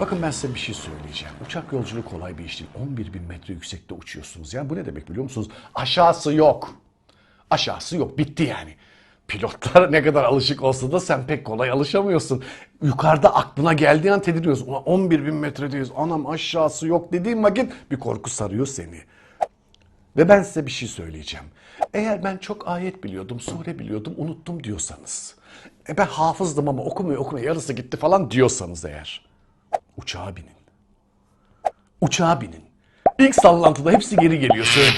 Bakın ben size bir şey söyleyeceğim. Uçak yolculuğu kolay bir iş değil. 11 bin metre yüksekte uçuyorsunuz. Yani bu ne demek biliyor musunuz? Aşağısı yok. Aşağısı yok. Bitti yani. Pilotlar ne kadar alışık olsa da sen pek kolay alışamıyorsun. Yukarıda aklına geldiği an tedirgiyorsun. Ulan 11 bin metredeyiz. Anam aşağısı yok dediğin vakit bir korku sarıyor seni. Ve ben size bir şey söyleyeceğim. Eğer ben çok ayet biliyordum, sure biliyordum, unuttum diyorsanız. E ben hafızdım ama okumuyor okumuyor yarısı gitti falan diyorsanız eğer. Uçağa binin. Uçağa binin. İlk sallantıda hepsi geri geliyor söyleyeyim.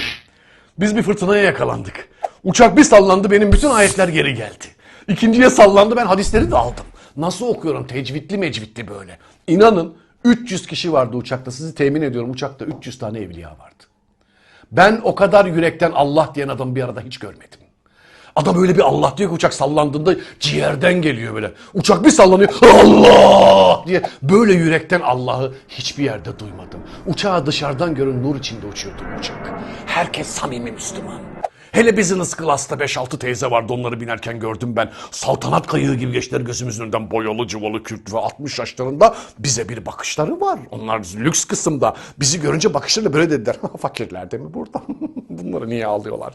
Biz bir fırtınaya yakalandık. Uçak bir sallandı benim bütün ayetler geri geldi. İkinciye sallandı ben hadisleri de aldım. Nasıl okuyorum tecvitli mecvitli böyle. İnanın 300 kişi vardı uçakta sizi temin ediyorum uçakta 300 tane evliya vardı. Ben o kadar yürekten Allah diyen adamı bir arada hiç görmedim. Adam öyle bir Allah diyor ki uçak sallandığında ciğerden geliyor böyle. Uçak bir sallanıyor Allah diye böyle yürekten Allah'ı hiçbir yerde duymadım. Uçağı dışarıdan görün nur içinde uçuyordu uçak. Herkes samimi Müslüman. Hele business class'ta 5-6 teyze vardı onları binerken gördüm ben. Saltanat kayığı gibi geçtiler gözümüzün önünden boyalı cıvalı Kürt ve 60 yaşlarında bize bir bakışları var. Onlar lüks kısımda. Bizi görünce bakışlarıyla böyle dediler. Fakirler de mi burada? Bunları niye alıyorlar?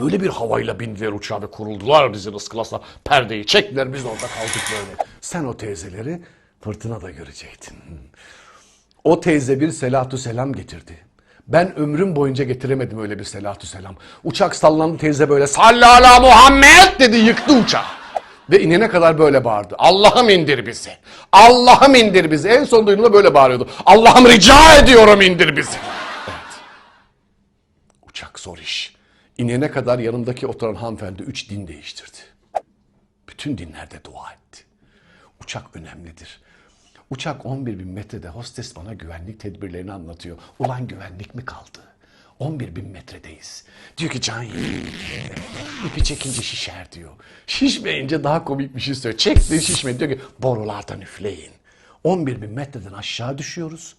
Böyle bir havayla bindiler uçağa ve kuruldular business class'la. Perdeyi çektiler biz orada kaldık böyle. Sen o teyzeleri fırtınada görecektin. O teyze bir selatü selam getirdi. Ben ömrüm boyunca getiremedim öyle bir selatü selam. Uçak sallandı teyze böyle sallala Muhammed dedi yıktı uçağı. Ve inene kadar böyle bağırdı. Allah'ım indir bizi. Allah'ım indir bizi. En son duyduğunda böyle bağırıyordu. Allah'ım rica ediyorum indir bizi. Zor iş. İnene kadar yanımdaki oturan hanımefendi üç din değiştirdi. Bütün dinlerde dua etti. Uçak önemlidir. Uçak 11 bin metrede hostes bana güvenlik tedbirlerini anlatıyor. Ulan güvenlik mi kaldı? 11 bin metredeyiz. Diyor ki can. İpi çekince şişer diyor. Şişmeyince daha komik bir şey söylüyor. Çekti şişmedi diyor ki borulardan üfleyin. 11 bin metreden aşağı düşüyoruz.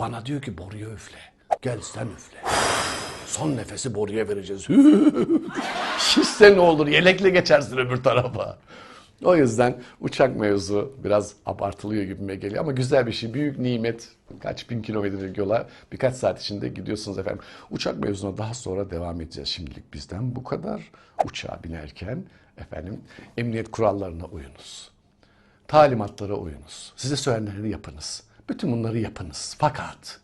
Bana diyor ki boruya üfle. Gel sen üfle. Son nefesi boruya vereceğiz. Şişse ne olur yelekle geçersin öbür tarafa. O yüzden uçak mevzu biraz abartılıyor gibime geliyor ama güzel bir şey. Büyük nimet. Kaç bin kilometrelik yola birkaç saat içinde gidiyorsunuz efendim. Uçak mevzuna daha sonra devam edeceğiz. Şimdilik bizden bu kadar. Uçağa binerken efendim emniyet kurallarına uyunuz. Talimatlara uyunuz. Size söylenenleri yapınız. Bütün bunları yapınız. Fakat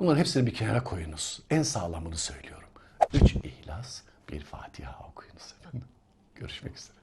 bunların hepsini bir kenara koyunuz. En sağlamını söylüyorum. Üç ihlas, bir Fatiha okuyunuz efendim. Görüşmek üzere.